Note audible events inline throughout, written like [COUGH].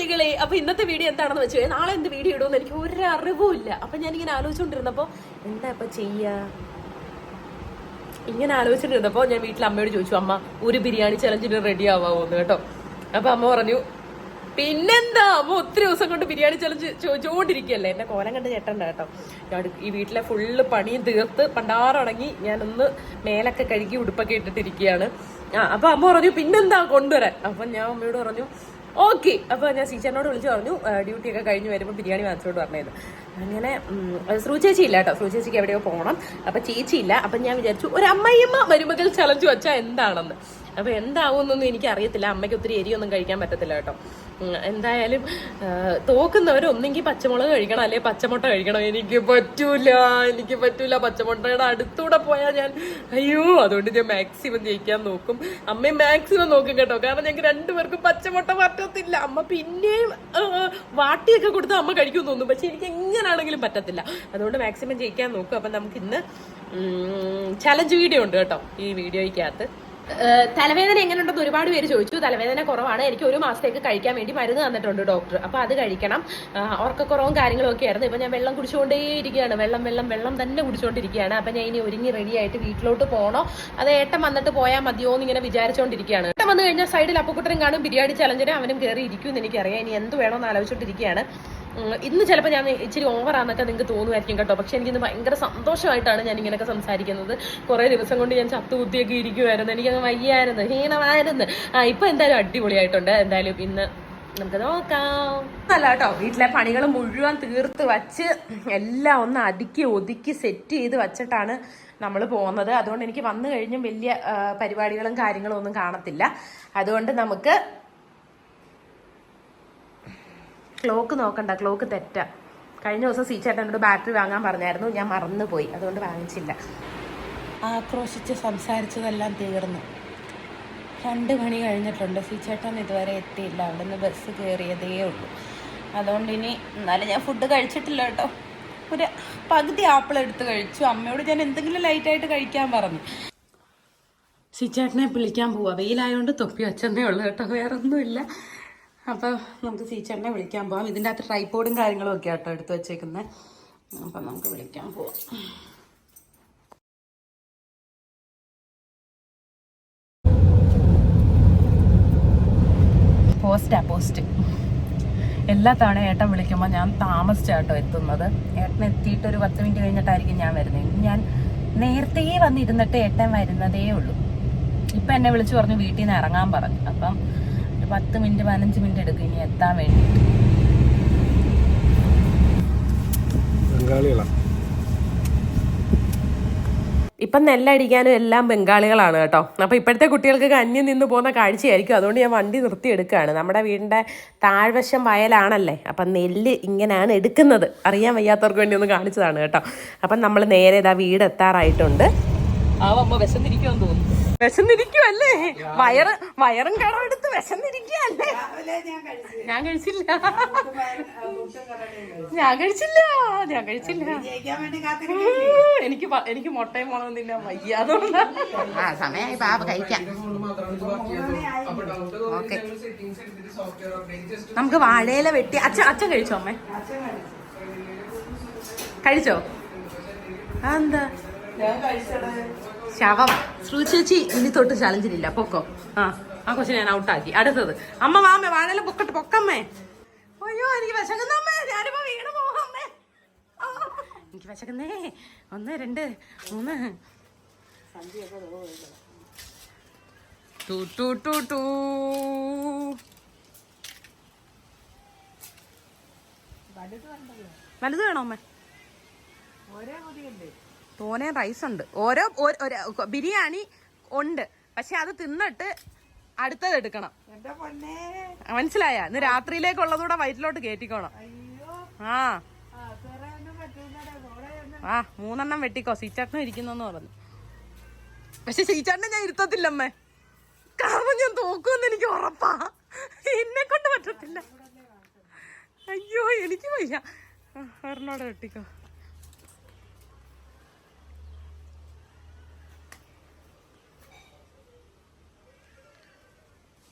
കുട്ടികളെ അപ്പൊ ഇന്നത്തെ വീഡിയോ എന്താണെന്ന് വെച്ചാൽ നാളെ എന്ത് വീഡിയോ ഇടുമെന്ന് എനിക്ക് ഒരു അറിവും ഇല്ല. അപ്പൊ ഞാൻ ഇങ്ങനെ ആലോചിച്ചുകൊണ്ടിരുന്നപ്പോ എന്താ ഇപ്പൊ ചെയ്യാ? ഇങ്ങനെ ആലോചിച്ചിട്ടിരുന്നപ്പോ ഞാൻ വീട്ടിൽ അമ്മയോട് ചോദിച്ചു അമ്മ ഒരു ബിരിയാണി ചലഞ്ചിന് റെഡി ആവാമോന്ന് കേട്ടോ? അപ്പൊ അമ്മ പറഞ്ഞു പിന്നെന്താ? അമ്മ ഒത്തിരി ദിവസം കൊണ്ട് ബിരിയാണി ചലഞ്ച് ചോദിച്ചുകൊണ്ടിരിക്കുകയല്ലേ? എന്നെ കോലം കണ്ട് ചേട്ടണ്ട കേട്ടോ. ഞാൻ ഈ വീട്ടിലെ ഫുള്ള് പണിയും തീർത്ത് പണ്ടാറടങ്ങി ഞാനൊന്ന് മേലൊക്കെ കഴുകി ഉടുപ്പൊക്കെ ഇട്ടിട്ടിരിക്കുകയാണ്. ആ അപ്പൊ അമ്മ പറഞ്ഞു പിന്നെന്താ കൊണ്ടുവരാൻ? അപ്പൊ ഞാൻ അമ്മയോട് പറഞ്ഞു ഓക്കെ. അപ്പൊ ഞാൻ സീച്ചറിനോട് വിളിച്ചു പറഞ്ഞു ഡ്യൂട്ടി ഒക്കെ കഴിഞ്ഞ് വരുമ്പോൾ ബിരിയാണി വാങ്ങിച്ചോട് പറഞ്ഞത് അങ്ങനെ ശ്രു ചേച്ചി ഇല്ല കേട്ടോ. ശ്രു ചേച്ചിക്ക് എവിടെയോ പോകണം അപ്പൊ ചേച്ചി ഇല്ല. അപ്പൊ ഞാൻ വിചാരിച്ചു ഒരു അമ്മയമ്മ മരുമകൾ ചലഞ്ച് വെച്ചാൽ എന്താണെന്ന്. അപ്പൊ എന്താവുമെന്നൊന്നും എനിക്ക് അറിയത്തില്ല അമ്മയ്ക്ക് ഒത്തിരി എരിയൊന്നും കഴിക്കാൻ പറ്റത്തില്ല കേട്ടോ. എന്തായാലും തോക്കുന്നവർ ഒന്നെങ്കിൽ പച്ചമുളക് കഴിക്കണം അല്ലെങ്കിൽ പച്ചമുട്ട കഴിക്കണം. എനിക്ക് പറ്റൂല എനിക്ക് പറ്റൂല പച്ചമുട്ടയുടെ അടുത്തൂടെ പോയാൽ ഞാൻ അയ്യോ അതുകൊണ്ട് ഞാൻ മാക്സിമം ജയിക്കാൻ നോക്കും. അമ്മയും മാക്സിമം നോക്കും കേട്ടോ. കാരണം ഞങ്ങൾക്ക് രണ്ടുപേർക്കും പച്ചമുട്ട പറ്റത്തില്ല. അമ്മ പിന്നെയും വാട്ടിയൊക്കെ കൊടുത്ത് അമ്മ കഴിക്കും തോന്നും. പക്ഷെ എനിക്ക് എങ്ങനെയാണെങ്കിലും പറ്റത്തില്ല. അതുകൊണ്ട് മാക്സിമം ജയിക്കാൻ നോക്കും. അപ്പം നമുക്ക് ഇന്ന് ചലഞ്ച് വീഡിയോ ഉണ്ട് കേട്ടോ ഈ വീഡിയോയ്ക്കകത്ത് തലവേദന എങ്ങനെയുണ്ടെന്ന് ഒരുപാട് പേര് ചോദിച്ചു. തലവേദന കുറവാണ്. എനിക്ക് ഒരു മാസത്തേക്ക് കഴിക്കാൻ വേണ്ടി മരുന്ന് തന്നിട്ടുണ്ട് ഡോക്ടർ. അപ്പൊ അത് കഴിക്കണം. ഉറക്കക്കുറവും കാര്യങ്ങളും ഒക്കെ ആയിരുന്നു. ഇപ്പൊ ഞാൻ വെള്ളം കുടിച്ചുകൊണ്ടേ ഇരിക്കുകയാണ് വെള്ളം വെള്ളം വെള്ളം തന്നെ കുടിച്ചുകൊണ്ടിരിക്കുകയാണ്. അപ്പൊ ഞാൻ ഇനി ഒരുങ്ങി റെഡി ആയിട്ട് വീട്ടിലോട്ട് പോകണോ? അത് ഏട്ടൻ വന്നിട്ട് പോയാൽ മതിയോ എന്ന് ഇങ്ങനെ വിചാരിച്ചുകൊണ്ടിരിക്കുകയാണ്. ഏട്ടൻ വന്നു കഴിഞ്ഞാൽ സൈഡിൽ അപ്പക്കുട്ടനും കാണും. ബിരിയാണി ചലഞ്ചിന് അവനും കയറി ഇരിക്കും എന്ന് എനിക്കറിയാം. ഇനി എന്ത് വേണമെന്ന് ആലോചിച്ചോണ്ടിരിക്കുകയാണ് ഉം, ഇന്ന് ചിലപ്പോൾ ഞാൻ ഇച്ചിരി ഓവറാന്നൊക്കെ നിങ്ങൾക്ക് തോന്നുമായിരിക്കും കേട്ടോ. പക്ഷെ എനിക്കിന്ന് ഭയങ്കര സന്തോഷമായിട്ടാണ് ഞാൻ ഇങ്ങനെയൊക്കെ സംസാരിക്കുന്നത്. കുറേ ദിവസം കൊണ്ട് ഞാൻ ചത്തുകുത്തിയൊക്കെ ഇരിക്കുമായിരുന്നു എനിക്കങ്ങ് വയ്യായിരുന്നു ഹീണമായിരുന്നു ആ ഇപ്പം എന്തായാലും അടിപൊളിയായിട്ടുണ്ട്. എന്തായാലും ഇന്ന് നമുക്ക് നോക്കാം. അല്ല കേട്ടോ വീട്ടിലെ പണികൾ മുഴുവൻ തീർത്ത് വച്ച് എല്ലാം ഒന്ന് അടുക്കി ഒതുക്കി സെറ്റ് ചെയ്ത് വച്ചിട്ടാണ് നമ്മൾ പോകുന്നത്. അതുകൊണ്ട് എനിക്ക് വന്നു കഴിഞ്ഞും വലിയ പരിപാടികളും കാര്യങ്ങളും ഒന്നും കാണത്തില്ല. അതുകൊണ്ട് നമുക്ക് ക്ലോക്ക് നോക്കണ്ട ക്ലോക്ക് തെറ്റാ. കഴിഞ്ഞ ദിവസം സീ എന്നോട് ബാറ്ററി വാങ്ങാൻ പറഞ്ഞായിരുന്നു ഞാൻ മറന്നുപോയി അതുകൊണ്ട് വാങ്ങിച്ചില്ല. ആക്രോശിച്ച് സംസാരിച്ചതെല്ലാം തീർന്നു. രണ്ട് മണി കഴിഞ്ഞിട്ടുണ്ട് സീ ചേട്ടൻ ഇതുവരെ എത്തിയില്ല അവിടെ നിന്ന് ബസ് കയറിയതേ ഉള്ളൂ. അതുകൊണ്ട് ഇനി എന്നാലും ഞാൻ ഫുഡ് കഴിച്ചിട്ടില്ല കേട്ടോ. ഒരു പകുതി ആപ്പിൾ എടുത്ത് കഴിച്ചു. അമ്മയോട് ഞാൻ എന്തെങ്കിലും ലൈറ്റായിട്ട് കഴിക്കാൻ പറഞ്ഞു. സിച്ചേട്ടനെ വിളിക്കാൻ പോവാ. വെയിലായതുകൊണ്ട് തൊപ്പി വെച്ചെന്നേ ഉള്ളൂ കേട്ടോ. വേറെ ഒന്നുമില്ല അപ്പോൾ നമുക്ക് സീച്ചേട്ടനെ വിളിക്കാൻ പോവാം. ഇതിന്റെ അകത്ത് ട്രൈപോഡും കാര്യങ്ങളും ഒക്കെ ആട്ടോ എടുത്ത് വെച്ചേക്കുന്നത് അപ്പം നമുക്ക് വിളിക്കാൻ പോവാം. പോസ്റ്റാ പോസ്റ്റ് എല്ലാ തവണ ഏട്ടൻ വിളിക്കുമ്പോൾ ഞാൻ താമസിച്ചാട്ടോ എത്തുന്നത്. ഏട്ടൻ എത്തിയിട്ട് ഒരു പത്ത് മിനിറ്റ് കഴിഞ്ഞിട്ടായിരിക്കും ഞാൻ വരുന്നത് ഞാൻ നേരത്തെ വന്നിരുന്നിട്ട് ഏട്ടൻ വരുന്നതേ ഉള്ളൂ. ഇപ്പം എന്നെ വിളിച്ചു പറഞ്ഞു വീട്ടിൽ നിന്ന് ഇറങ്ങാൻ പറഞ്ഞു. അപ്പം പത്ത് മിനിറ്റ് പതിനഞ്ച് മിനിറ്റ് എടുക്കും. ഇനി എത്താൻ വേണ്ടി. ബംഗാളികളാണ് ഇപ്പം നെല്ലടിക്കാനും എല്ലാം ബംഗാളികളാണ് കേട്ടോ. അപ്പോൾ ഇപ്പോഴത്തെ കുട്ടികൾക്ക് കഞ്ഞി നിന്ന് പോകുന്ന കാഴ്ചയായിരിക്കും. അതുകൊണ്ട് ഞാൻ വണ്ടി നിർത്തി എടുക്കുകയാണ്. നമ്മുടെ വീടിന്റെ താഴ്വശം വയലാണല്ലേ? അപ്പം നെല്ല് ഇങ്ങനെയാണ് എടുക്കുന്നത്. അറിയാൻ വയ്യാത്തവർക്ക് വേണ്ടി ഒന്ന് കാണിച്ചതാണ് കേട്ടോ. അപ്പം നമ്മൾ നേരെ ഇതാ വീട് എത്താറായിട്ടുണ്ട് ആവമ്മ വിശന്നിരിക്കുമെന്ന് തോന്നുന്നു. വിശന്നിരിക്കുവല്ലേ? വയറ് വയറും കടമെടുത്ത് വിശന്നിരിക്കുകയല്ലേ ഞാൻ കഴിച്ചില്ല. ഞാൻ കഴിച്ചില്ല. ഞാൻ കഴിച്ചില്ല. എനിക്ക് എനിക്ക് മുട്ടയും മുളകും തിന്നാൻ വയ്യ. അതുകൊണ്ട് ആ സമയമായി പാപ കഴിക്കാം. ഓക്കെ. നമുക്ക് വാഴയില വെട്ടി. അച്ഛൻ അച്ഛൻ കഴിച്ചോ അമ്മേ? കഴിച്ചോ. ഞാൻ എന്താ ശവം. ശ്രുചേച്ചി ഇനി തൊട്ട് ചലഞ്ചിനില്ല പൊക്കോ? ആ ആ കൊച്ചിനെ ഞാൻ ഔട്ടാക്കി അടുത്തത്. അമ്മ വാമേ വാഴയില പൊക്കട്ട് പൊക്കമ്മേ. അയ്യോ എനിക്ക് വിശക്കുന്നമ്മേ ഞാനിപ്പോ വീണ് പോകമ്മേ എനിക്ക് വിശക്കുന്നേ. ഒന്ന് രണ്ട് മൂന്ന്. വലുത് വേണോ അമ്മ? തോനെ റൈസ് ഉണ്ട് ഓരോ ബിരിയാണി ഉണ്ട്. പക്ഷെ അത് തിന്നിട്ട് അടുത്തത് എടുക്കണം. മനസ്സിലായ? ഇന്ന് രാത്രിയിലേക്കുള്ളതൂടെ വയറ്റിലോട്ട് കയറ്റിക്കോണം ആ. ആ മൂന്നെണ്ണം വെട്ടിക്കോ. സീച്ചാട്ടനും ഇരിക്കുന്നെന്ന് പറഞ്ഞു. പക്ഷെ സീച്ചാട്ടനെ ഞാൻ ഇരുത്തത്തില്ലമ്മേ. കാരണം ഞാൻ തോക്കുമെന്ന് എനിക്ക് ഉറപ്പാ. എന്നെ കൊണ്ട് പറ്റത്തില്ല. അയ്യോ എനിക്ക് വയ്യ. ഒരെണ്ണോടെ വെട്ടിക്കോ.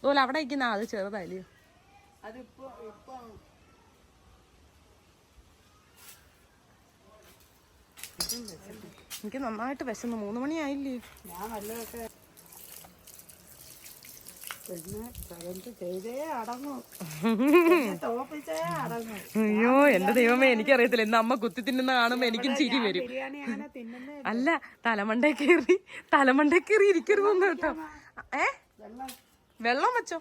അതുപോലെ അവിടെ ഇരിക്കുന്ന അത് ചെറുതായില്ലയോ അതിപ്പോ ഇപ്പൊ എനിക്ക് നന്നായിട്ട് വിശന്നു. മൂന്ന് മണിയായില്ലേ? ഞാൻ വല്ലതൊക്കെ അയ്യോ എന്റെ ദൈവമേ എനിക്കറിയത്തില്ല. ഇന്ന് അമ്മ കുത്തി തിന്നുന്ന കാണുമ്പോ എനിക്കും ചിരി വരും. അല്ല തലമണ്ടേ കയറി തലമണ്ടേ കയറി ഇരിക്കരുതെന്ന് കേട്ടോ. ഏ? വെള്ളം വെള്ളം വെച്ചോ.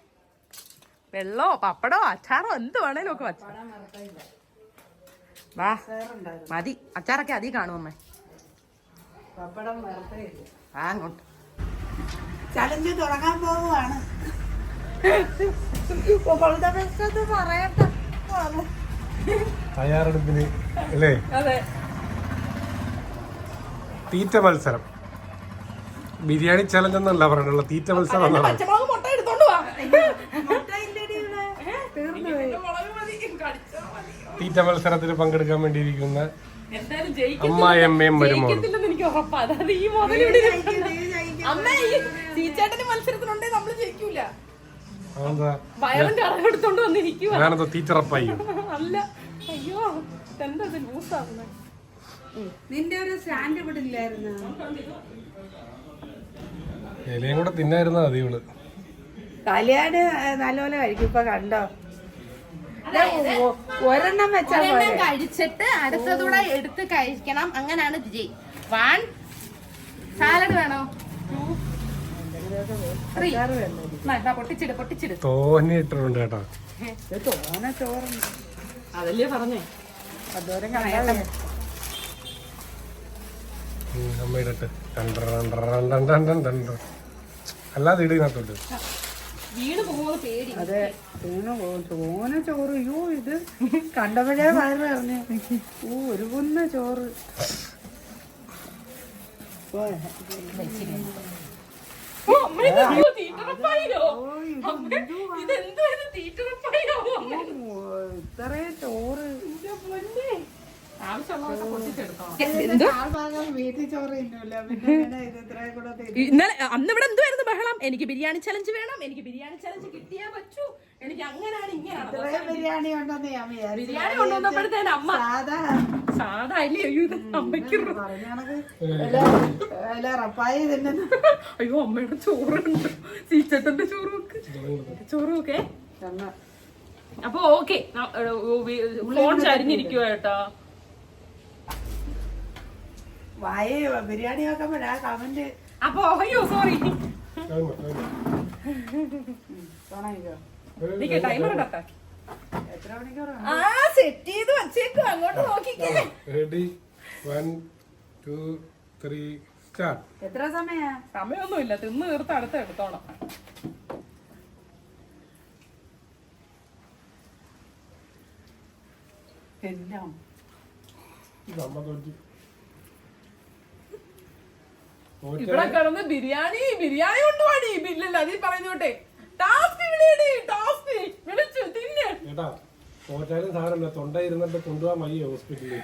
വെള്ളോ പപ്പടോ അച്ചാറോ എന്ത് വേണേലും ഒക്കെ വെച്ചോ. വാ മതി. അച്ചാറൊക്കെ അതി കാണും അമ്മേ. വാ അങ്ങോട്ട്. ചലഞ്ച് തുടങ്ങാൻ പോവുകയാണ്. തയ്യാറെടുപ്പിന് അല്ലേ? അതെ. തീറ്റ മത്സരം. ബിരിയാണി ചലഞ്ച് എന്നല്ല തീറ്റ മത്സരം എന്നാണ്. തീറ്റ മത്സരത്തിൽ പങ്കെടുക്കാൻ വേണ്ടിയിരിക്കുന്ന അമ്മായിയമ്മയും മരുമോളും എനിക്ക് ഉറപ്പാ. അതായത് ഈ മുതൽ ഇവിടെ അമ്മ ഈ സീച്ചേട്ടന് മത്സരത്തിനുണ്ടെ നമ്മൾ ജയിക്കൂല. അതെന്താ? വയറും വന്നിരിക്കുക ഞാനെന്താ തീറ്ററപ്പായി അല്ല അയ്യോ എന്താ ഇത് ലൂസാവുന്നെ നിന്റെ ഒരു സ്റ്റാൻഡ് ഇവിടെ ഇല്ലായിരുന്നു? ഇലയും കൂടെ തിന്നായിരുന്നു ഇവൾ. കല്യാണ് നല്ലപോലെ കഴിക്കും ഇപ്പൊ കണ്ടോ? ഒരെണ്ണം വെച്ചാൽ ഒരെണ്ണം കഴിച്ചിട്ട് അടുത്തതൂടെ എടുത്ത് കഴിക്കണം. അങ്ങനാണ് ജയ് വൺ സാലഡ് വേണോ? ത്രീ പൊട്ടിച്ചിട് പൊട്ടിച്ചിട്. തോന്നി ഇട്ടിട്ടുണ്ട് കേട്ടോ. ഇത് തോനെ ചോറുണ്ട്. അതല്ലേ പറഞ്ഞേ? അതോരം കണ്ടാലേ ഉം, അമ്മ ഇടട്ട്. അല്ലാതെ ഇടുന്നത്തോട്ട് വീണ് പോകുന്ന പേടി. അതെ വീണു പോ- തോനെ ചോറ്. അയ്യോ ഇത് കണ്ടപ്പോഴേ വയറ് പറഞ്ഞു ഓ ഒരു കുന്ന ചോറ്? ഇത്രയും ചോറ്. ഇങ്ങനെ. ഇന്നലെ അന്ന് ഇവിടെ എന്തുവായിരുന്നു ബഹളം? എനിക്ക് ബിരിയാണി ചലഞ്ച് വേണം എനിക്ക് ബിരിയാണി ചലഞ്ച് കിട്ടിയാ പറ്റൂ. എനിക്ക് അങ്ങനെയാണ് ഇങ്ങനെയാണ് ഇത്രയും ബിരിയാണി ഉണ്ടെന്ന് ഞാൻ ബിരിയാണി കൊണ്ടുവന്നപ്പോഴത്തേന് അമ്മ സാധാ സാധാ ഇല്ലേ അയ്യോ ഇത് അമ്മയ്ക്ക് അല്ല [LAUGHS] അയ്യോ അമ്മയുടെ ചോറുണ്ട്. സീച്ചട്ടന്റെ ചോറ് വെക്ക് ചോറ് വെക്കേ അപ്പൊ ഓക്കെ ഫോൺ ചരിഞ്ഞിരിക്കുവ കേട്ടാ വായ ബിരിയാണി വെക്കുമ്പോഴാ കമന്റ് അപ്പൊ അയ്യോ സോറി ആ സെറ്റ് ചെയ്ത് വച്ചേക്കും അങ്ങോട്ട് നോക്കിക്കേ. Ready one two three start എത്ര സമയാ? സമയമൊന്നുമില്ല തിന്ന് തീർത്ത് അടുത്ത് എടുത്തോണം എല്ലാം. ഇവിടെ കിടന്ന് ബിരിയാണി ബിരിയാണി കൊണ്ടുപോണി ബില്ലല്ല അതിൽ പറയുന്നോട്ടെ ടാസ്ക് വിളിയടി ടാസ്ക് വിളിച്ചു തിന്നെ. കേട്ടാ തോറ്റാലും സാധനമില്ല തൊണ്ട ഇരുന്നിട്ട് കൊണ്ടുപോകാൻ വയ്യ ഹോസ്പിറ്റലിൽ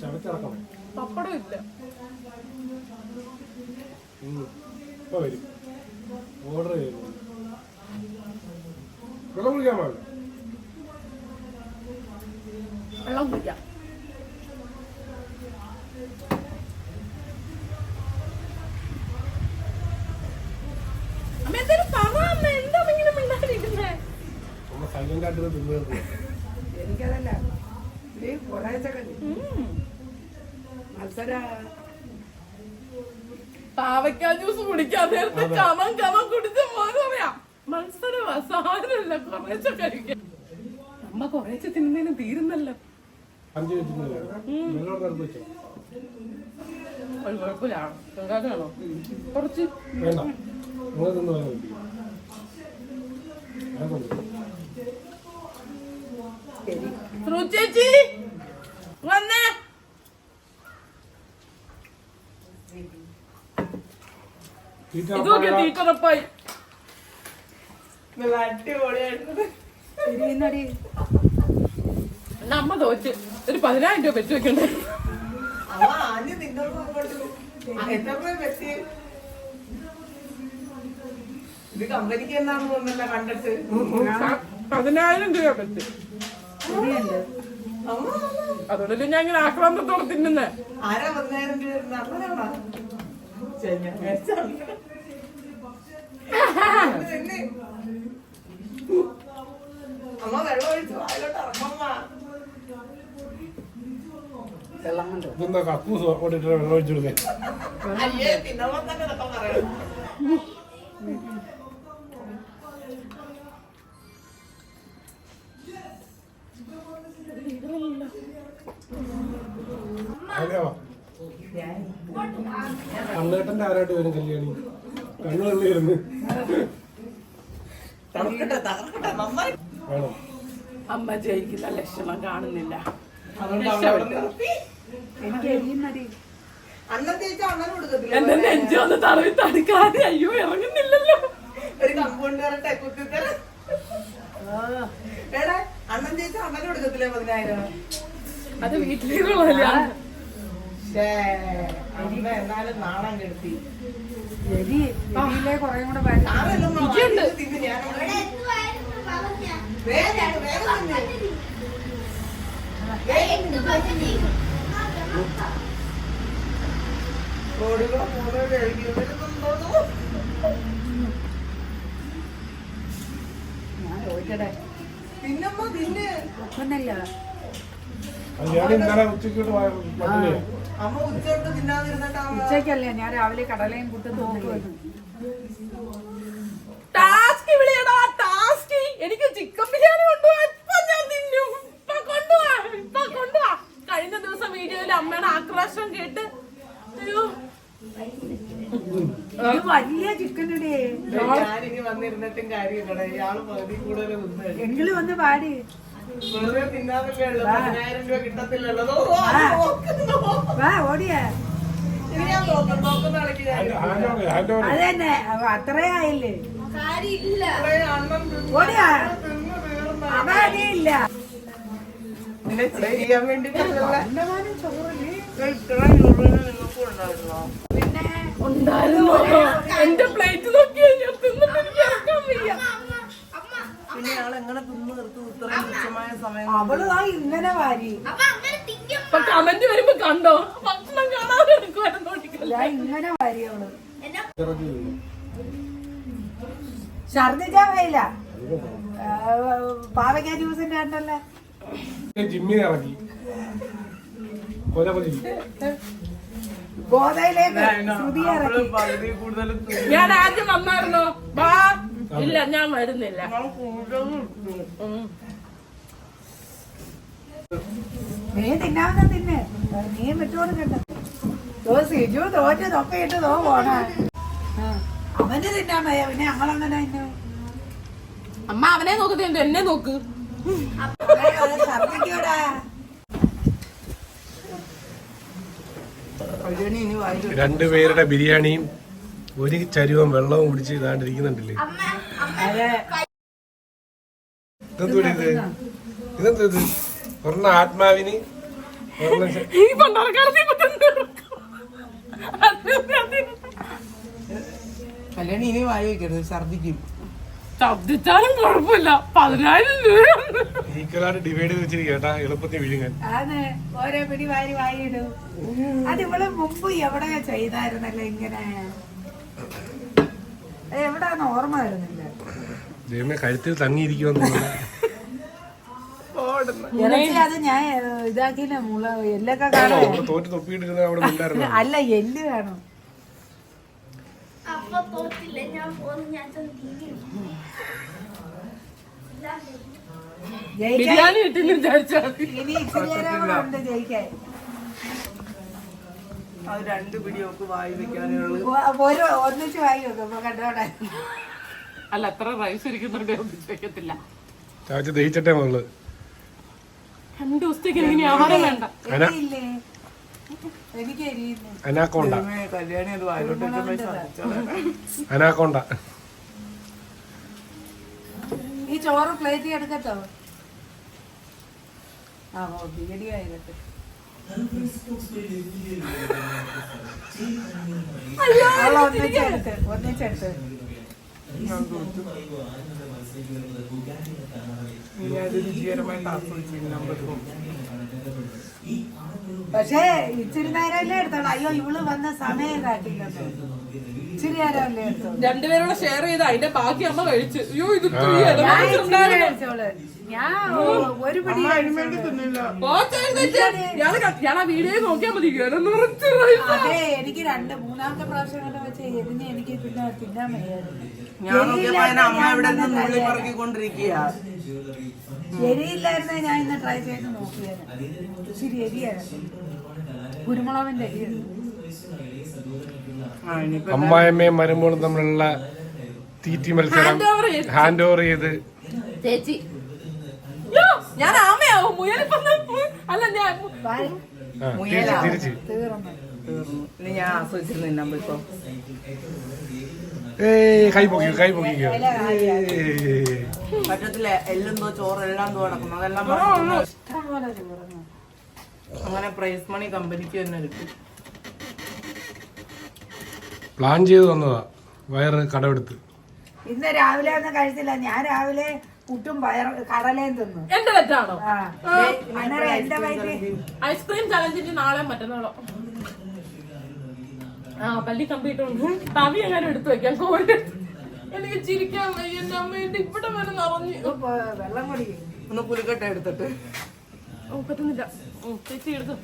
ചവച്ചിറക്കണം പപ്പടം ഇല്ല ഉം. ഇപ്പൊ വരും ഓർഡർ ചെയ്യുന്നു വെള്ളം കുടിക്കാൻ പാടില്ല വെള്ളം കുടിക്കാം അമ്മ എന്തേലും പറ അമ്മ എന്താ അമ്മ ഇങ്ങനെ മിണ്ടാതിരിക്കുന്നേ നമ്മൾ സൈലന്റ് ആയിട്ട് തിന്നു തീർന്നു എനിക്കതല്ല ഇത് കുറേശ്ശൊക്കെ മത്സര പാവയ്ക്ക ജ്യൂസ് കുടിക്കാൻ നേരത്തെ കമം കമം കുടിച്ച മോനെ പറയാം മത്സരം സാരമില്ല കുറേശ്ശെ കഴിക്കാം അമ്മ കുറേശ്ശെ തിന്നുന്നതിന് തീരുന്നല്ലോ. ഒരു കുഴപ്പമില്ലാണോ ചെറുതാണോ കുറച്ച്. വേണ്ട നിങ്ങൾ തിന്നു പോയാൽ മതി ഞാൻ കൊണ്ടുവരാം. ശ്രു ചേച്ചി വന്നേ തീറ്റ ഇതൊക്കെ തീറ്ററപ്പായി. നമ്മ തോറ്റ്. ഒരു പതിനായിരം രൂപ വെച്ച് വെക്കണ്ടേ? ഇത് കമ്പനിക്ക് എന്നാന്ന് തോന്നുന്നല്ല കണ്ടിട്ട് പതിനായിരം രൂപ വെച്ച്. അതുകൊണ്ടല്ലേ ഞാൻ ഇങ്ങനെ ആക്രാന്തത്തോടെ തിന്നുന്നേ? ആരാ പതിനായിരം രൂപ തരുന്നത്? അമ്മയാണോ? ശരി, ഞാൻ വിചാരിച്ചു ഇത് തന്നെ. അമ്മ വെള്ളം ഒഴിച്ചു വായിലോട്ട് ഇറങ്ങമ്മ ഇതെന്താ കക്കൂസ് ഓടിട്ട് വെള്ളം ഒഴിച്ചു കണ്ണേട്ടന്റെ ആരായിട്ട് വരും കല്യാണി? കണ്ണു കണ്ണിരുന്ന് തകർക്കട്ടെ തകർക്കട്ടെ നന്നായി. അമ്മ ജയിക്കുന്ന ലക്ഷണം കാണുന്നില്ല. എനിക്ക് എരിയും അണ്ണൻ തേച്ച അണ്ണൻ എന്റെ നെഞ്ചൊന്ന് തറവി തടുക്കാതെ അയ്യോ ഇറങ്ങുന്നില്ലല്ലോ. ഒരു കമ്പൗണ്ട് വരട്ടെ കുത്തിത്തര. എടാ അണ്ണൻ ചേച്ചി അണ്ണൻ കൊടുക്കത്തില്ലേ പതിനായിരം? അത് അമ്മ എന്നാലും നാണം കെടുത്തി. എരി എരിയിലെ കുറേ കൂടെ വേഗം വേഗം ഇവരിതൊന്നും ഞാൻ ചോദിക്കട്ടെ രാവിലെ കടലയും പുട്ടും നോക്കുമായിരുന്നു ടാസ്ക് വിളിയടാ ടാസ്ക്. എനിക്ക് ചിക്കൻ ബിരിയാണി കൊണ്ടുപോവാ ഇപ്പൊ ഞാൻ തിന്നും ഇപ്പൊ കൊണ്ടുപോവാ ഇപ്പൊ കൊണ്ടുപോവാ കഴിഞ്ഞ ദിവസം വീഡിയോയിൽ അമ്മയുടെ ആക്രോശം കേട്ട് അയ്യോ വലിയ ചിക്കൻ ഞാനിനി വന്നിരുന്നിട്ടും കാര്യമില്ലടേ. ഇയാൾ പകുതി കൂടുതൽ തിന്നു എങ്കിലും വന്ന് പാടി. വെറുതെ തിന്നാതല്ലേ ഉള്ളൂ. പതിനായിരം രൂപ കിട്ടത്തില്ലല്ലോ. ദോ, ആ. നോക്കുന്നു. വാ ഓടിയേ. ഇനി ഞാൻ നോക്കും. നോക്കുന്ന കളിക്ക് ഞാൻ ഹാൻഡ് ഓവർ ഹാൻഡ് ഓവർ അത് തന്നെ അവ അത്രേ ആയില്ലേ? ഓടിയാ. അതാ തീർന്ന നിന്നെ ചെയ്യാൻ ഉണ്ടായിരുന്നോ പിന്നെ ഉണ്ടായിരുന്നു? എന്റെ പ്ലേറ്റ് നോക്കിയാ ഞാൻ തിന്നിട്ട് വയ്യ. പിന്നെ എങ്ങനെ തിന്ന് നിർത്തി ഇത്രയും തുച്ഛമായ സമയം അവൾ ആ ഇങ്ങനെ വാരി. ഇപ്പൊ കമന്റ് വരുമ്പോ കണ്ടോ? ഭക്ഷണം കാണാതെ ഇങ്ങനെ വാരി അവൾ. ഛർദിച്ചാ പാവയ്ക്ക ജ്യൂസിന്റെ കണ്ടല്ലേ? ജിമ്മിനെ ഇറക്കി. കൊലപതി ഞാൻ ആദ്യം വന്നായിരുന്നോ. ബാ ഇല്ല ഞാൻ വരുന്നില്ല. നീ തിന്നാവുന്ന തിന്നെ. നീ വിട്ടുകൊടുക്കണ്ട ഓ സിജു തോറ്റ് തൊക്കയിട്ട് തോ പോണ. അവന് തിന്നാൻ വയ്യ. പിന്നെ ഞങ്ങളങ്ങനെ അമ്മ അവനെ നോക്കുന്നുണ്ട് എന്നെ നോക്ക്. രണ്ടുപേരുടെ ബിരിയാണിയും ഒരു ചരുവം വെള്ളവും കുടിച്ച് ഇതാണ്ടിരിക്കുന്നുണ്ടല്ലേ? അതെ ഇതെന്തൂടെ ഇത്? ഇതെന്താ ഇത്? ഒരെണ്ണ ആത്മാവിന് കല്യാണി ഇനി വായി വെക്കരുത് ഛർദിക്കും ശബ്ദിച്ചാലും കുഴപ്പമില്ല. പതിനായിരം രൂപ. ഈക്വലായിട്ട് ഡിവൈഡ് ചെയ്ത് വെച്ചിരിക്കുക കേട്ടാ എളുപ്പത്തിൽ വിഴുങ്ങാൻ. ആണ് ഓരോ പിടി വാരി വായിടും അത് ഇവൾ മുമ്പ് എവിടെ ചെയ്തായിരുന്നല്ലോ ഇങ്ങനെ? എവിടാന്ന് ഓർമ്മ വരുന്നില്ല. ദൈവമേ കഴുത്തിൽ തങ്ങിയിരിക്കുമെന്ന് ഇറച്ചി അത് ഞാൻ ഇതാക്കിയില്ല മുള? എല്ലൊക്കെ കാണും. നമ്മൾ തോറ്റ് തൊപ്പിയിട്ടിരുന്ന അവിടെ ഉണ്ടായിരുന്നു? അല്ല എല്ല് കാണും. അപ്പൊ തോറ്റില്ല? ഞാൻ ഞാൻ ബിരിയാണി കിട്ടിന്ന് വിചാരിച്ചാൽ ഇനി ഇച്ചിരി ജയിക്കാൻ. അത് രണ്ട് പിടിയൊക്കെ വായി വെക്കാനേ ഉള്ളൂ. ഒ- ഒരു ഒന്നിച്ച് വാങ്ങി വെക്കും അപ്പൊ കണ്ടോട്ടെ. അല്ല എത്ര റൈസ് ഇരിക്കുന്നുണ്ട് ഒന്നിച്ച് വെക്കത്തില്ല ചാച്ച ദഹിച്ചിട്ടേ മുള്ളു രണ്ടു ദിവസത്തേക്ക് എനിക്ക് ആഹാരം വേണ്ട. എനിക്ക് അനാക്കോണ്ട. കല്യാണി അത് വായിലോട്ട്. അനാക്കോണ്ട. ചോറ് പ്ലേറ്റ് എടുക്കത്തോ ആ ഓ ഒന്നിച്ചെടുത്ത് ഒന്നിച്ചെടുത്ത് പക്ഷേ ഇച്ചിരി നേരമല്ലേ എടുത്തോളൂ. അയ്യോ ഇവൾ വന്ന സമയം കാട്ടില്ലെന്ന് രണ്ടുപേരോടെ ഷെയർ ചെയ്ത് അതിന്റെ ബാക്കി അമ്മ കഴിച്ചു. അയ്യോ ഇത് ഞാൻ വീഡിയോ നോക്കിയാൽ മതി. എനിക്ക് രണ്ട് മൂന്നാമത്തെ പ്രാവശ്യം കൊണ്ട് വെച്ച് എരിഞ്ഞ് എനിക്ക് പിന്നെ തിന്നാൻ വയ്യായിരുന്നു. ഞാൻ നോക്കിയപ്പോ അതിന് അമ്മ ഇവിടെ ഇന്ന് നിന്ന് പറക്കിക്കൊണ്ടിരിക്കുക എരിയില്ലായിരുന്നെ ഞാൻ ഇന്ന് ട്രൈ ചെയ്ത് നോക്കിയത്. ശരി എരിയായിരുന്നു. കുരുമുളകിന്റെ എരി അമ്മായിമ്മയും മരുമോളും തമ്മിലുള്ള തീറ്റി മത്സരം. ഹാൻഡ് ഓവർ ചെയ്ത്. ചേച്ചി. ഞാൻ ആമയാവും. അല്ല ഞാൻ തിരിച്ച് ഞാൻ കൈ പൊക്കിക്കോ കൈ പൊക്കിക്കോ. പറ്റത്തില്ല എല്ലും ചോറ് അതെല്ലാം അങ്ങനെ പ്രൈസ് മണി കമ്പനിക്ക് തന്നെ കിട്ടി പ്ലാൻ ചെയ്ത് വന്നതാ വയറ് കടമെടുത്ത്. ഇന്ന് രാവിലെ ഒന്നും കഴിച്ചില്ല ഞാൻ രാവിലെ പുട്ടും പയർ കടലയും തിന്നു. എന്റെ തെറ്റാണോ? ആ. അന്നേരം എന്റെ വയറ്റിൽ ഐസ്ക്രീം ചലഞ്ചിന് നാളെ മറ്റന്നാളോ? ആ പല്ലി കമ്പിട്ടുണ്ട് തവി എങ്ങനെ എടുത്തു വെക്കാം. കോഴി എനിക്ക് ചിരിക്കാൻ വയ്യ. എന്റെ അമ്മ എന്റെ ഇവിടെ വരെ നിറഞ്ഞു. വെള്ളം കൂടി ഒന്ന് പുലിക്കട്ട എടുത്തിട്ട്. ഓ പറ്റുന്നില്ല. ഉം, ചേച്ചി എടുത്തു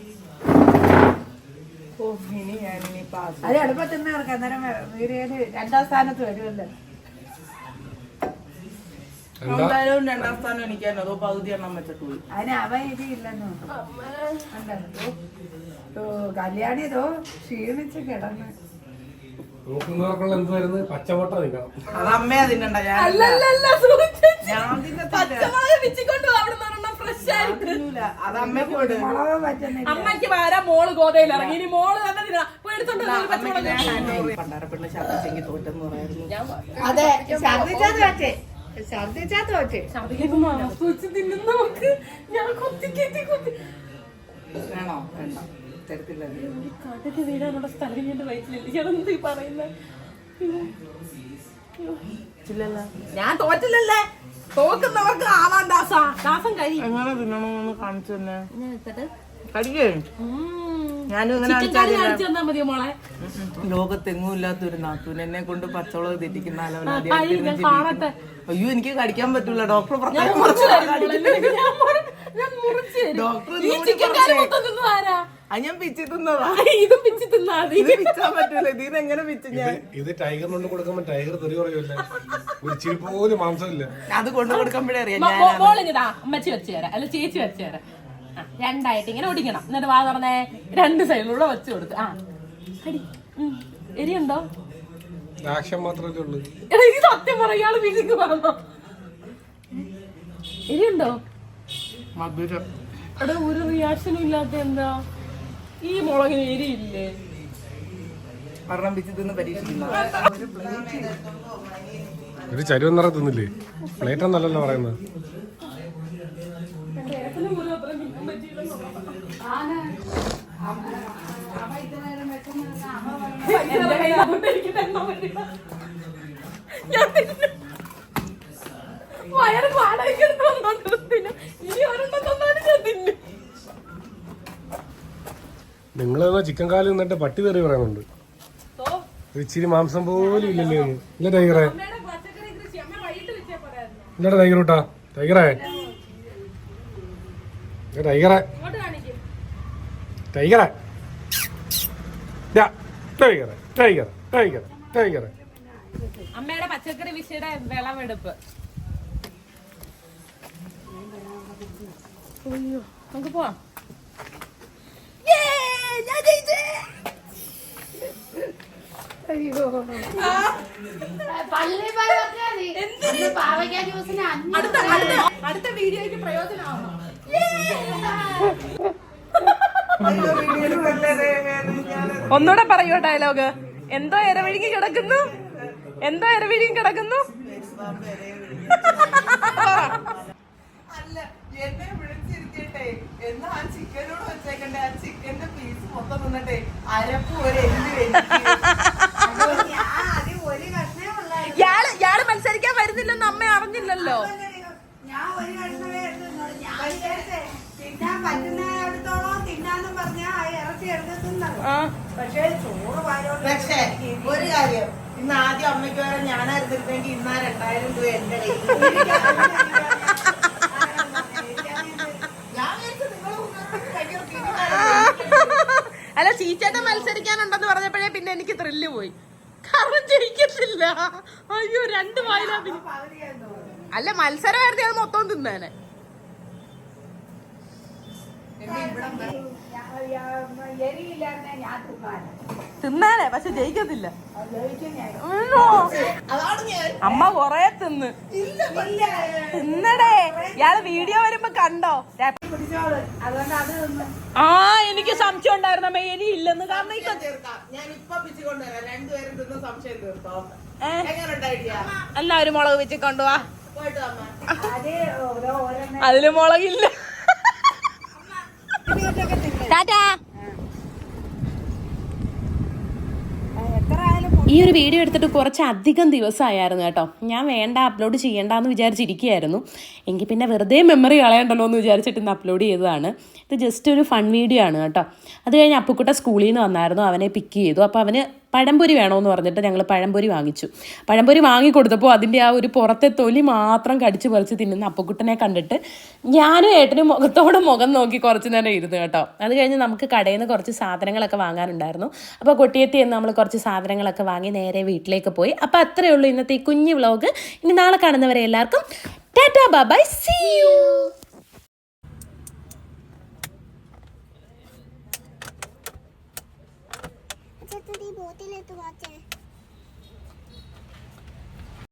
ഓ ഇനി ഞാൻ ഇനി പാസ് അത് എളുപ്പത്തിന്നവർക്ക് അന്നേരം വീഡിയോയിൽ രണ്ടാം സ്ഥാനത്ത് വരുമല്ലോ എന്താ? എന്തായാലും രണ്ടാം സ്ഥാനം എനിക്കാണ് അതോ പകുതി എണ്ണം വെച്ചിട്ട് പോയി. അതിന് അവൻ ഇത് ഇല്ലെന്ന് കല്യാണി ഇതോ ക്ഷീണിച്ച് കിടന്ന്. നോക്കുന്നവർക്കുള്ള എന്ത് വരുന്നത് പച്ചമുട്ട നിൽക്കണം അത് അമ്മയാ തിന്നണ്ട. ഞാൻ തിന്നത്തില്ല. അമ്മയ്ക്ക് അമ്മയ്ക്ക് വരാ മോൾ ഗോതയിൽ ഇറങ്ങി ഇനി മോൾ തന്നെ. പോയി എടുത്തോണ്ട് പച്ചമുളക് അതെ ഛർദിച്ചാ തോറ്റേ. ഛർദിച്ചാ തോറ്റേ. ഛർദ്ദിക്കുമ്പോ ആസ്വദിച്ച് തിന്നുന്ന നമുക്ക് ഞാൻ കൊത്തി കയറ്റി കൊത്തി. വേണോ? വേണ്ട. തരത്തില്ല. നീ. കാട്ടിട്ട് നമ്മുടെ സ്ഥലം വയറ്റിലില്ല. പറയുന്നത് ഞാൻ തോറ്റില്ലല്ലേ? തോക്കുന്നവർക്ക് ആവാൻ ദാസ. ദാസം കഴിയും എങ്ങനെ തിന്നണമെന്ന് കാണിച്ചു തന്നെ. കഴിക്കേ? ലോകത്തെങ്ങും ഇല്ലാത്ത ഒരു നാത്തൂൻ എന്നെ കൊണ്ട് പച്ചവളവ് തെറ്റിക്കുന്ന അയ്യോ എനിക്ക് കടിക്കാൻ പറ്റൂല. ഡോക്ടർ പറഞ്ഞു പ്രത്യേകം. ഡോക്ടർ അത് ഞാൻ പിച്ചി തിന്നതാ. ഇതും പിച്ചി തിന്നാ മതി ഇത് പിച്ചാൻ പറ്റൂല. ഇതിന് എങ്ങനെ പിച്ചു ഞാൻ? ഇത് ടൈഗറിനോട് കൊടുക്കുമ്പോ ടൈഗർ തെറി പറയൂല്ലേ ഒരു ചിരി പോലും മാംസമില്ല. അത് കൊണ്ടു കൊടുക്കുമ്പോഴേ അറിയാം ഞാൻ മോളിങ്ങിതാ അമ്മച്ചി വെച്ച് തരാം അല്ല ചേച്ചി വെച്ച് തരാം. ആ, രണ്ടായിട്ട് ഇങ്ങനെ ഒടിക്കണം എന്നിട്ട് വാ തുറന്നേ രണ്ട് സൈഡിലൂടെ വെച്ച് കൊടുത്ത്. ആ അടി ഉം. എരിയുണ്ടോ? ആക്ഷൻ മാത്രമല്ലേ ഉള്ളൂ. എടാ ഈ സത്യം പറയാൾ വീട്ടിക്ക് പറഞ്ഞോ എരിയുണ്ടോ? മധുരം. അവിടെ ഒരു റിയാക്ഷനും ഇല്ലാത്ത എന്താ? ഈ മുളകിന് എരിയില്ലേ തിന്ന് പരീക്ഷിക്കുന്ന. ഒരു ചരുവം നിറ തിന്നില്ലേ? പ്ലേറ്റ് ഒന്നല്ലല്ലോ പറയുന്നത്. വയറ്. ഇനി ഒരെണ്ണം തന്നാലും ഞാൻ തിന്നും. നിങ്ങൾ ചിക്കൻ കാൽ നിന്നിട്ട് പട്ടി തെറി പറയുന്നുണ്ട് ഇച്ചിരി മാംസം പോലും ഇല്ലല്ലേ. ഇല്ല ടൈഗറെ. ഇല്ലടാ ടൈഗർ കൂട്ടാ. ടൈഗറെ. ടൈഗറെ. ടൈഗറെ. ടൈഗറെ ടൈഗറെ ടൈഗറെ ടൈഗറെ. അമ്മയുടെ പച്ചക്കറി വിഷയുടെ വിളവെടുപ്പ്. നമുക്ക് പോവാം. അയ്യോ. പള്ളി പാവയ്ക്ക ജ്യൂസിന് അഞ്ഞൂറ് അടുത്ത അടുത്ത അടുത്ത വീഡിയോയ്ക്ക് ഒന്നുകൂടെ പറയൂ ഡയലോഗ്. എന്തോ ഇരവിഴുങ്ങി കിടക്കുന്നു? എന്തോ ഇരവിഴുങ്ങി കിടക്കുന്നു? അല്ല എന്നെ വിളിച്ചിരുത്തിയിട്ടേ. എന്നാ ആ ചിക്കനോട് വെച്ചേക്കണ്ടേ? ആ ചിക്കന്റെ പീസ് മൊത്തം നിന്നിട്ടെ അരപ്പ് ഒരു എല്ല് ഇയാൾ ഇയാൾ മത്സരിക്കാൻ വരുന്നില്ലെന്ന് അമ്മ അറിഞ്ഞില്ലല്ലോ. ഞാൻ ഒരു കഷ്ണമേ എടുത്തുള്ളൂ ഞാൻ വിചാരിച്ചേ തിന്നാൻ പറ്റുന്നിടത്തോളം തിന്നാന്നും പറഞ്ഞാ ആ ഇറച്ചി എടുത്ത് തിന്നത് പക്ഷേ ചോറ് വായോണ്ട് പക്ഷേ ഒരു കാര്യം. ഇന്ന് ആദ്യം അമ്മയ്ക്ക് വരാൻ ഞാനായിരുന്നിരുന്നെങ്കിൽ ഇന്നാ രണ്ടായിരം രൂപ എന്റെ കയ്യിൽ [LAUGHS] അല്ല ചീച്ചേട്ടൻ മത്സരിക്കാനുണ്ടെന്ന് പറഞ്ഞപ്പോഴേ പിന്നെ എനിക്ക് ത്രില്ല് പോയി. കാരണം ജയിക്കത്തില്ല. അയ്യോ രണ്ട് വായിലാ അല്ല മത്സരമായിരുന്നു അത് മൊത്തം തിന്നാനെ. തിന്നാനെ പക്ഷെ ജയിക്കത്തില്ല. അമ്മ കൊറേ തിന്ന്. തിന്നടേ. ഇയാൾ വീഡിയോ വരുമ്പോ കണ്ടോ? ആ എനിക്ക് സംശയം ഉണ്ടായിരുന്നു അമ്മ. ഇനി ഇല്ലെന്ന് കാരണം ഈ മുളക് വെച്ച് കണ്ടുവാ അതിൽ പിച്ചു കൊണ്ടുവരാം രണ്ടുപേരും തിന്ന് സംശയം തീർത്തോ ഏ, എങ്ങനെയുണ്ട് ഐഡിയ എന്നാ ഒരു മുളക് വെച്ച് കൊണ്ടുപോവാ പോയിട്ട് അമ്മ അത് ഓരോ ഓരോന്നെ അതിൽ മുളകില്ല ഈ ഒരു വീഡിയോ എടുത്തിട്ട് കുറച്ച് അധികം ദിവസമായിരുന്നു കേട്ടോ. ഞാൻ വേണ്ട അപ്ലോഡ് ചെയ്യേണ്ടെന്ന് വിചാരിച്ചിരിക്കുകയായിരുന്നു. എങ്കിൽ പിന്നെ വെറുതെ മെമ്മറി കളയണ്ടല്ലോ എന്ന് വിചാരിച്ചിട്ട് ഇന്ന് അപ്ലോഡ് ചെയ്തതാണ്. ഇത് ജസ്റ്റ് ഒരു ഫൺ വീഡിയോ ആണ് കേട്ടോ. അത് കഴിഞ്ഞ് അപ്പുക്കുട്ട സ്കൂളിൽ നിന്ന് വന്നായിരുന്നു. അവനെ പിക്ക് ചെയ്തു. അപ്പോൾ അവന് പഴംപൊരി വേണമെന്ന് പറഞ്ഞിട്ട് ഞങ്ങൾ പഴംപൊരി വാങ്ങിച്ചു. പഴംപൊരി വാങ്ങിക്കൊടുത്തപ്പോൾ അതിന്റെ ആ ഒരു പുറത്തെ തൊലി മാത്രം കടിച്ചു പറിച്ച് തിന്നുന്ന അപ്പക്കുട്ടനെ കണ്ടിട്ട് ഞാനും ഏട്ടനും മുഖത്തോട് മുഖം നോക്കി കുറച്ച് നേരം ഇരുന്നു കേട്ടോ. അത് കഴിഞ്ഞ് നമുക്ക് കടയിൽ നിന്ന് കുറച്ച് സാധനങ്ങളൊക്കെ വാങ്ങാനുണ്ടായിരുന്നു. അപ്പോൾ കൊട്ടിയത്തി എന്ന് നമ്മൾ കുറച്ച് സാധനങ്ങളൊക്കെ വാങ്ങി നേരെ വീട്ടിലേക്ക് പോയി. അപ്പോൾ അത്രയേ ഉള്ളൂ ഇന്നത്തെ ഈ കുഞ്ഞു വ്ളോഗ് ഇനി നാളെ കാണുന്നവരെ എല്ലാവർക്കും ടാറ്റാ ബൈ സീ യു.